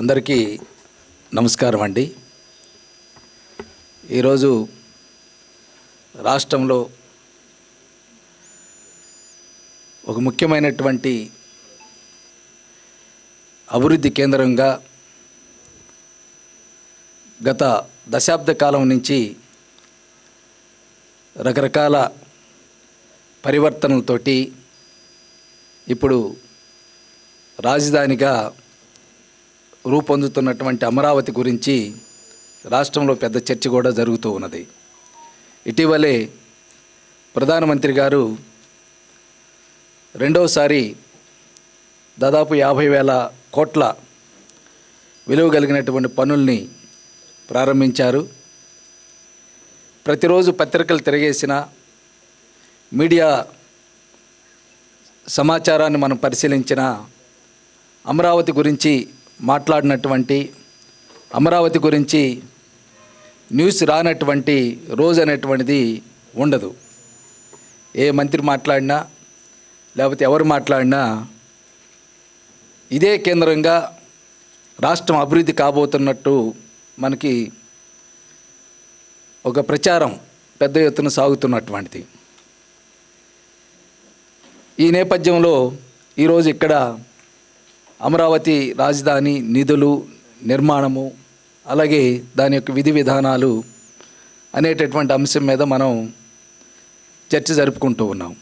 అందరికీ నమస్కారం అండి. ఈరోజు రాష్ట్రంలో ఒక ముఖ్యమైనటువంటి అభివృద్ధి కేంద్రంగా గత దశాబ్ద కాలం నుంచి రకరకాల పరివర్తనలతోటి ఇప్పుడు రాజధానిగా రూపొందుతున్నటువంటి అమరావతి గురించి రాష్ట్రంలో పెద్ద చర్చ కూడా జరుగుతూ ఉన్నది. ఇటీవలే ప్రధానమంత్రి గారు రెండవసారి దాదాపు యాభై వేల కోట్ల విలువ కలిగినటువంటి పనుల్ని ప్రారంభించారు. ప్రతిరోజు పత్రికలు తిరిగేసిన మీడియా సమాచారాన్ని మనం పరిశీలించిన అమరావతి గురించి మాట్లాడినటువంటి అమరావతి గురించి న్యూస్ రానటువంటి రోజు అనేటువంటిది ఉండదు. ఏ మంత్రి మాట్లాడినా లేకపోతే ఎవరు మాట్లాడినా ఇదే కేంద్రంగా రాష్ట్రం అభివృద్ధి కాబోతున్నట్టు మనకి ఒక ప్రచారం పెద్ద ఎత్తున సాగుతున్నటువంటిది. ఈ నేపథ్యంలో ఈరోజు ఇక్కడ అమరావతి రాజధాని నిధులు నిర్మాణము అలాగే దాని యొక్క విధి విధానాలు అనేటటువంటి అంశం మీద మనం చర్చ జరుపుకుంటూ ఉన్నాం.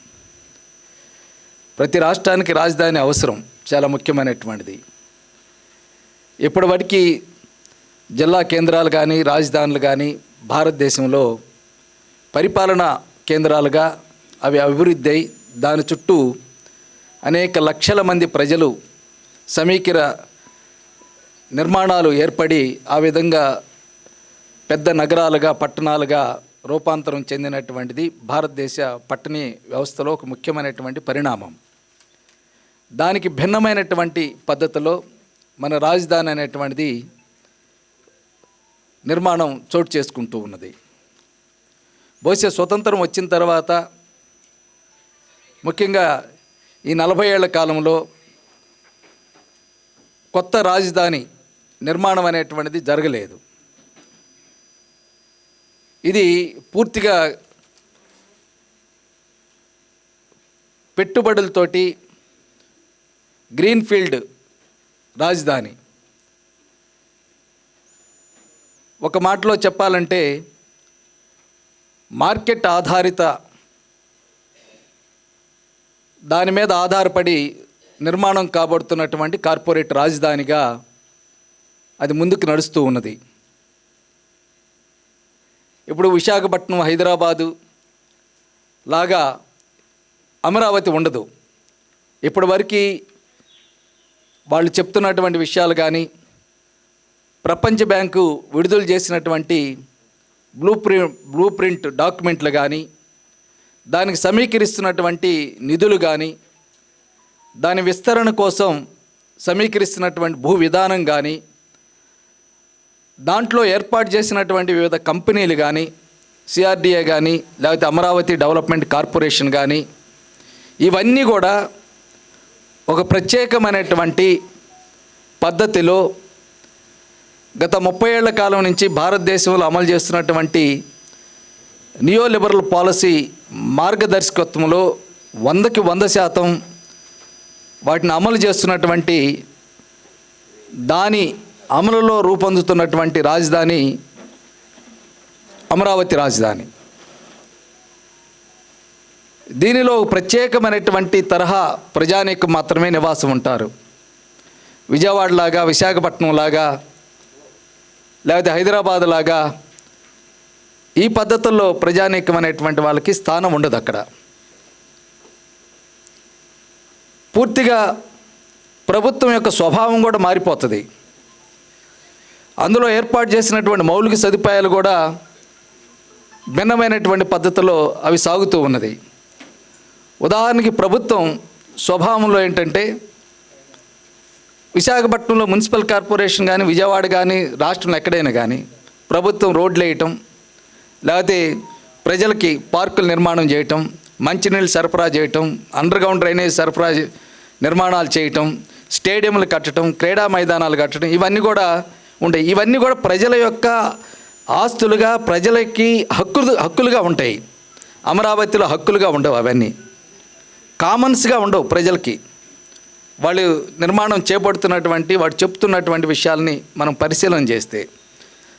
ప్రతి రాష్ట్రానికి రాజధాని అవసరం చాలా ముఖ్యమైనటువంటిది. ఇప్పటివరకు జిల్లా కేంద్రాలు కానీ రాజధానులు కానీ భారతదేశంలో పరిపాలన కేంద్రాలుగా అవి అభివృద్ధి అయి దాని చుట్టూ అనేక లక్షల మంది ప్రజలు సమీకిర నిర్మాణాలు ఏర్పడి ఆ విధంగా పెద్ద నగరాలుగా పట్టణాలుగా రూపాంతరం చెందినటువంటిది భారతదేశ పట్టణీ వ్యవస్థలో ఒక ముఖ్యమైనటువంటి పరిణామం. దానికి భిన్నమైనటువంటి పద్ధతిలో మన రాజధాని అనేటువంటిది నిర్మాణం చోటు చేసుకుంటూ ఉన్నది. బహుశా స్వతంత్రం వచ్చిన తర్వాత ముఖ్యంగా ఈ నలభై ఏళ్ళ కాలంలో కొత్త రాజధాని నిర్మాణం అనేటువంటిది జరగలేదు. ఇది పూర్తిగా పెట్టుబడులతోటి గ్రీన్ఫీల్డ్ రాజధాని. ఒక మాటలో చెప్పాలంటే మార్కెట్ ఆధారిత దాని మీద ఆధారపడి నిర్మాణం కాబడుతున్నటువంటి కార్పొరేట్ రాజధానిగా అది ముందుకు నడుస్తూ ఉన్నది. ఇప్పుడు విశాఖపట్నం హైదరాబాదు లాగా అమరావతి ఉండదు. ఇప్పటివరకు వాళ్ళు చెప్తున్నటువంటి విషయాలు కానీ ప్రపంచ బ్యాంకు విడుదల చేసినటువంటి బ్లూ ప్రింట్ బ్లూ ప్రింట్ డాక్యుమెంట్లు కానీ దానికి సమీకరిస్తున్నటువంటి నిధులు కానీ దాని విస్తరణ కోసం సమీకరిస్తున్నటువంటి భూ విధానం కానీ దాంట్లో ఏర్పాటు చేసినటువంటి వివిధ కంపెనీలు కానీ సిఆర్డిఏ కానీ లేకపోతే అమరావతి డెవలప్మెంట్ కార్పొరేషన్ కానీ ఇవన్నీ కూడా ఒక ప్రత్యేకమైనటువంటి పద్ధతిలో గత ముప్పై ఏళ్ళ కాలం నుంచి భారతదేశంలో అమలు చేస్తున్నటువంటి నియో లిబరల్ పాలసీ మార్గదర్శకత్వంలో వందకి వంద శాతం వాటిని అమలు చేస్తున్నటువంటి దాని అమలులో రూపొందుతున్నటువంటి రాజధాని అమరావతి రాజధాని. దీనిలో ప్రత్యేకమైనటువంటి తరహా ప్రజానీకం మాత్రమే నివాసం ఉంటారు. విజయవాడలాగా విశాఖపట్నంలాగా విశాఖపట్నం లాగా లేకపోతే హైదరాబాద్ లాగా ఈ పద్ధతుల్లో ప్రజానీకం అనేటువంటి వాళ్ళకి స్థానం ఉండదు అక్కడ. పూర్తిగా ప్రభుత్వం యొక్క స్వభావం కూడా మారిపోతుంది. అందులో ఏర్పాటు చేసినటువంటి మౌలిక సదుపాయాలు కూడా భిన్నమైనటువంటి పద్ధతిలో అవి సాగుతూ ఉన్నది. ఉదాహరణకి ప్రభుత్వం స్వభావంలో ఏంటంటే విశాఖపట్నంలో మున్సిపల్ కార్పొరేషన్ కానీ విజయవాడ కానీ రాష్ట్రంలో ఎక్కడైనా కానీ ప్రభుత్వం రోడ్లు వేయటం లేకపోతే ప్రజలకి పార్కులు నిర్మాణం చేయటం మంచినీళ్ళు సరఫరా చేయటం అండర్ గ్రౌండ్ డ్రైనేజ్ సరఫరా చే- నిర్మాణాలు చేయటం స్టేడియంలు కట్టడం క్రీడా మైదానాలు కట్టడం ఇవన్నీ కూడా ఉంటాయి. ఇవన్నీ కూడా ప్రజల యొక్క ఆస్తులుగా ప్రజలకి హక్కులు హక్కులుగా ఉంటాయి. అమరావతిలో హక్కులుగా ఉండవు అవన్నీ. కామన్స్గా ఉండవు ప్రజలకి. వాళ్ళు నిర్మాణం చేపడుతున్నటువంటి వాడు చెప్తున్నటువంటి విషయాల్ని మనం పరిశీలన చేస్తే.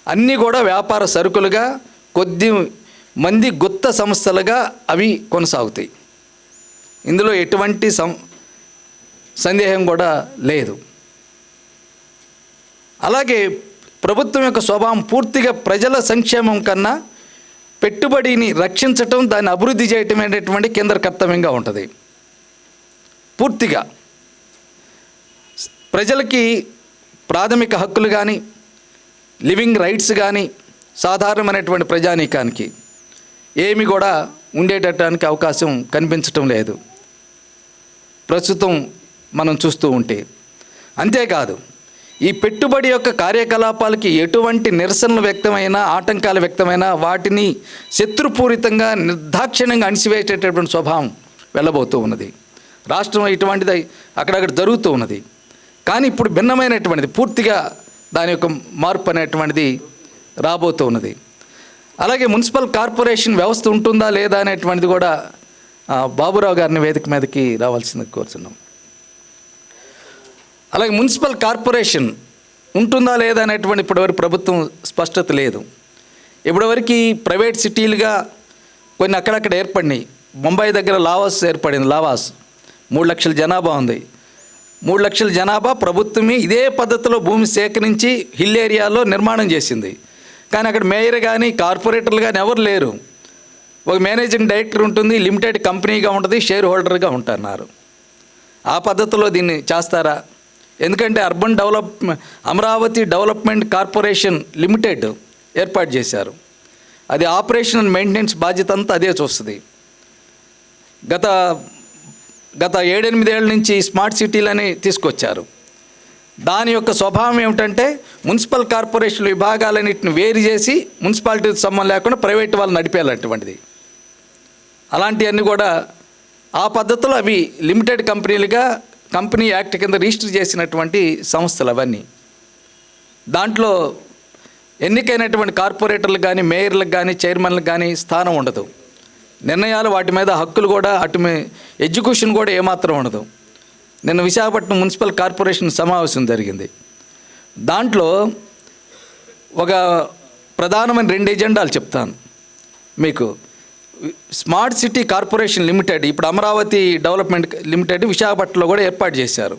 అన్నీ కూడా వ్యాపార సరుకులుగా కొద్ది మంది గుత్త సంస్థలుగా అవి కొనసాగుతాయి. ఇందులో ఎటువంటి సం సందేహం కూడా లేదు. అలాగే ప్రభుత్వం యొక్క స్వభావం పూర్తిగా ప్రజల సంక్షేమం కన్నా పెట్టుబడిని రక్షించటం దాన్ని అభివృద్ధి చేయటం అనేటువంటి కేంద్ర కర్తవ్యంగా ఉంటుంది. పూర్తిగా. ప్రజలకి ప్రాథమిక హక్కులు కానీ లివింగ్ రైట్స్ కానీ సాధారణమైనటువంటి ప్రజానీకానికి ఏమి కూడా ఉండేటటానికి అవకాశం కనిపించటం లేదు. ప్రస్తుతం మనం చూస్తూ ఉంటే. అంతేకాదు ఈ పెట్టుబడి యొక్క కార్యకలాపాలకి ఎటువంటి నిరసనలు వ్యక్తమైనా ఆటంకాలు వ్యక్తమైనా వాటిని శత్రుపూరితంగా నిర్దాక్షిణ్యంగా అణిచివేసేటటువంటి స్వభావం వెళ్ళబోతూ ఉన్నది. రాష్ట్రం ఇటువంటిది అక్కడక్కడ జరుగుతూ ఉన్నది. కానీ ఇప్పుడు భిన్నమైనటువంటిది పూర్తిగా దాని యొక్క మార్పు అనేటువంటిది రాబోతూ ఉన్నది. అలాగే మున్సిపల్ కార్పొరేషన్ వ్యవస్థ ఉంటుందా లేదా అనేటువంటిది కూడా బాబురావు గారిని వేదిక మీదకి రావాల్సింది కోరుతున్నాం అలాగే మున్సిపల్ కార్పొరేషన్ ఉంటుందా లేదా అనేటువంటి ఇప్పటివరకు ప్రభుత్వం స్పష్టత లేదు. ఇప్పటివరకు ప్రైవేట్ సిటీలుగా కొన్ని అక్కడక్కడ ఏర్పడినాయి. ముంబై దగ్గర లావాస్ ఏర్పడింది లావాస్. మూడు లక్షల జనాభా ఉంది. మూడు లక్షల జనాభా ప్రభుత్వమే ఇదే పద్ధతిలో భూమి సేకరించి హిల్ ఏరియాలో నిర్మాణం చేసింది. కానీ అక్కడ మేయర్ కానీ కార్పొరేటర్లు కానీ ఎవరు లేరు. ఒక మేనేజింగ్ డైరెక్టర్ ఉంటుంది లిమిటెడ్ కంపెనీగా ఉంటుంది షేర్ హోల్డర్గా ఉంటున్నారు ఆ పద్ధతిలో దీన్ని చేస్తారా? ఎందుకంటే urban develop Amaravati development corporation limited ఏర్పాటు చేశారు. అది ఆపరేషన్ అండ్ మెయింటెనెన్స్ బాధ్యత అంతా అదే చూస్తుంది. గత గత ఏడెనిమిదేళ్ళ నుంచి స్మార్ట్ సిటీలని తీసుకొచ్చారు. దాని యొక్క స్వభావం ఏమిటంటే మున్సిపల్ కార్పొరేషన్ విభాగాలన్నింటిని వేరు చేసి మున్సిపాలిటీతో సంబంధం లేకుండా ప్రైవేట్ వాళ్ళు నడిపేలాంటివంటిది అలాంటివన్నీ కూడా ఆ పద్ధతిలో అవి లిమిటెడ్ కంపెనీలుగా కంపెనీ యాక్ట్ కింద రిజిస్టర్ చేసినటువంటి సంస్థలు అవన్నీ. దాంట్లో ఎన్నికైనటువంటి కార్పొరేటర్లకు కానీ మేయర్లకు కానీ చైర్మన్లకు కానీ స్థానం ఉండదు. నిర్ణయాలు వాటి మీద హక్కులు కూడా అటు మీ ఎడ్యుకేషన్ కూడా ఏమాత్రం ఉండదు. నిన్న విశాఖపట్నం మున్సిపల్ కార్పొరేషన్ సమావేశం జరిగింది. దాంట్లో ఒక ప్రధానమైన రెండు ఎజెండాలు చెప్తాను మీకు. స్మార్ట్ సిటీ కార్పొరేషన్ లిమిటెడ్ ఇప్పుడు అమరావతి డెవలప్మెంట్ లిమిటెడ్ విశాఖపట్నంలో కూడా ఏర్పాటు చేశారు.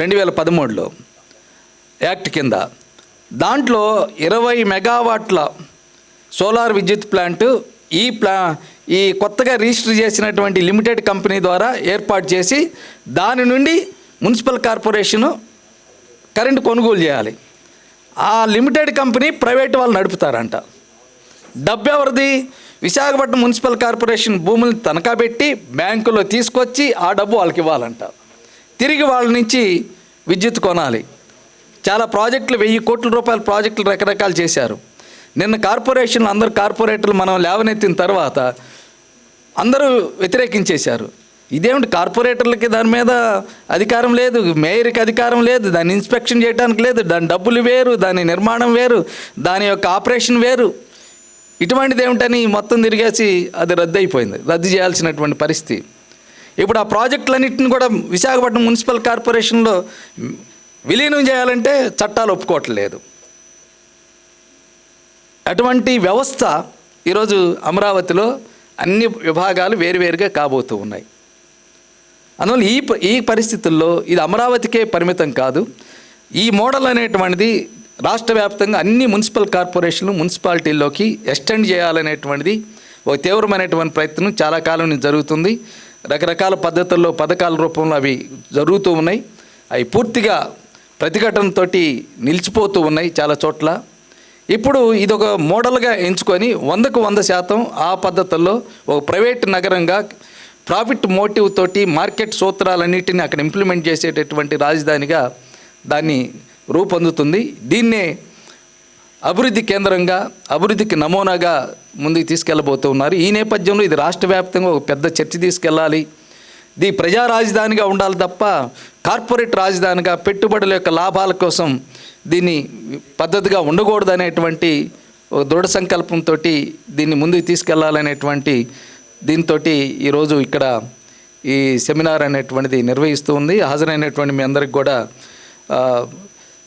రెండు వేల పదమూడులో యాక్ట్ కింద. దాంట్లో ఇరవై మెగావాట్ల సోలార్ విద్యుత్ ప్లాంట్ ఈ ప్లా ఈ కొత్తగా రిజిస్టర్ చేసినటువంటి లిమిటెడ్ కంపెనీ ద్వారా ఏర్పాటు చేసి దాని నుండి మున్సిపల్ కార్పొరేషను కరెంటు కొనుగోలు చేయాలి. ఆ లిమిటెడ్ కంపెనీ ప్రైవేట్ వాళ్ళు నడుపుతారంట. డబ్బు ఎవరిది విశాఖపట్నం మున్సిపల్ కార్పొరేషన్ భూములు తనఖా పెట్టి బ్యాంకులో తీసుకొచ్చి ఆ డబ్బు వాళ్ళకి ఇవ్వాలంట. తిరిగి వాళ్ళ నుంచి విద్యుత్ కొనాలి. చాలా ప్రాజెక్టులు వెయ్యి కోట్ల రూపాయల ప్రాజెక్టులు రకరకాలు చేశారు. నిన్న కార్పొరేషన్లు అందరు కార్పొరేటర్లు మనం లేవనెత్తిన తర్వాత అందరూ వ్యతిరేకించేశారు. ఇదేమిటి కార్పొరేటర్లకి దాని మీద అధికారం లేదు మేయర్కి అధికారం లేదు దాన్ని ఇన్స్పెక్షన్ చేయడానికి లేదు దాని డబ్బులు వేరు దాని నిర్మాణం వేరు దాని యొక్క ఆపరేషన్ వేరు. ఇటువంటిది ఏమిటని మొత్తం తిరిగేసి అది రద్దు అయిపోయింది రద్దు చేయాల్సినటువంటి పరిస్థితి. ఇప్పుడు ఆ ప్రాజెక్టులన్నింటిని కూడా విశాఖపట్నం మున్సిపల్ కార్పొరేషన్లో విలీనం చేయాలంటే చట్టాలు ఒప్పుకోవట్లేదు. అటువంటి వ్యవస్థ ఈరోజు అమరావతిలో అన్ని విభాగాలు వేరువేరుగా కాబోతూ ఉన్నాయి. అందువల్ల ఈ ఈ పరిస్థితుల్లో ఇది అమరావతికే పరిమితం కాదు. ఈ మోడల్ అనేటువంటిది రాష్ట్ర వ్యాప్తంగా అన్ని మున్సిపల్ కార్పొరేషన్లు మున్సిపాలిటీల్లోకి ఎక్స్టెండ్ చేయాలనేటువంటిది ఒక తీవ్రమైనటువంటి ప్రయత్నం చాలా కాలం నుంచి జరుగుతుంది. రకరకాల పద్ధతుల్లో పథకాల రూపంలో అవి జరుగుతూ ఉన్నాయి. అవి పూర్తిగా ప్రతిఘటనతోటి నిలిచిపోతూ ఉన్నాయి చాలా చోట్ల. ఇప్పుడు ఇది ఒక మోడల్గా ఎంచుకొని వందకు వంద శాతం ఆ పద్ధతుల్లో ఒక ప్రైవేట్ నగరంగా ప్రాఫిట్ మోటివ్ తోటి మార్కెట్ సూత్రాలన్నిటిని అక్కడ ఇంప్లిమెంట్ చేసేటటువంటి రాజధానిగా దాన్ని రూపొందుతుంది. దీన్నే అభివృద్ధి కేంద్రంగా అభివృద్ధికి నమూనాగా ముందుకు తీసుకెళ్ళబోతున్నారు ఈ నేపథ్యంలో ఇది రాష్ట్ర వ్యాప్తంగా ఒక పెద్ద చర్చ తీసుకెళ్ళాలి. ఇది ప్రజా రాజధానిగా ఉండాలి తప్ప కార్పొరేట్ రాజధానిగా పెట్టుబడుల యొక్క లాభాల కోసం దీన్ని పద్ధతిగా ఉండకూడదు అనేటువంటి ఒక దృఢ సంకల్పంతో దీన్ని ముందుకు తీసుకెళ్ళాలనేటువంటి దీంతో ఈరోజు ఇక్కడ ఈ సెమినార్ అనేటువంటిది నిర్వహిస్తూ ఉంది. హాజరైనటువంటి మీ అందరికి కూడా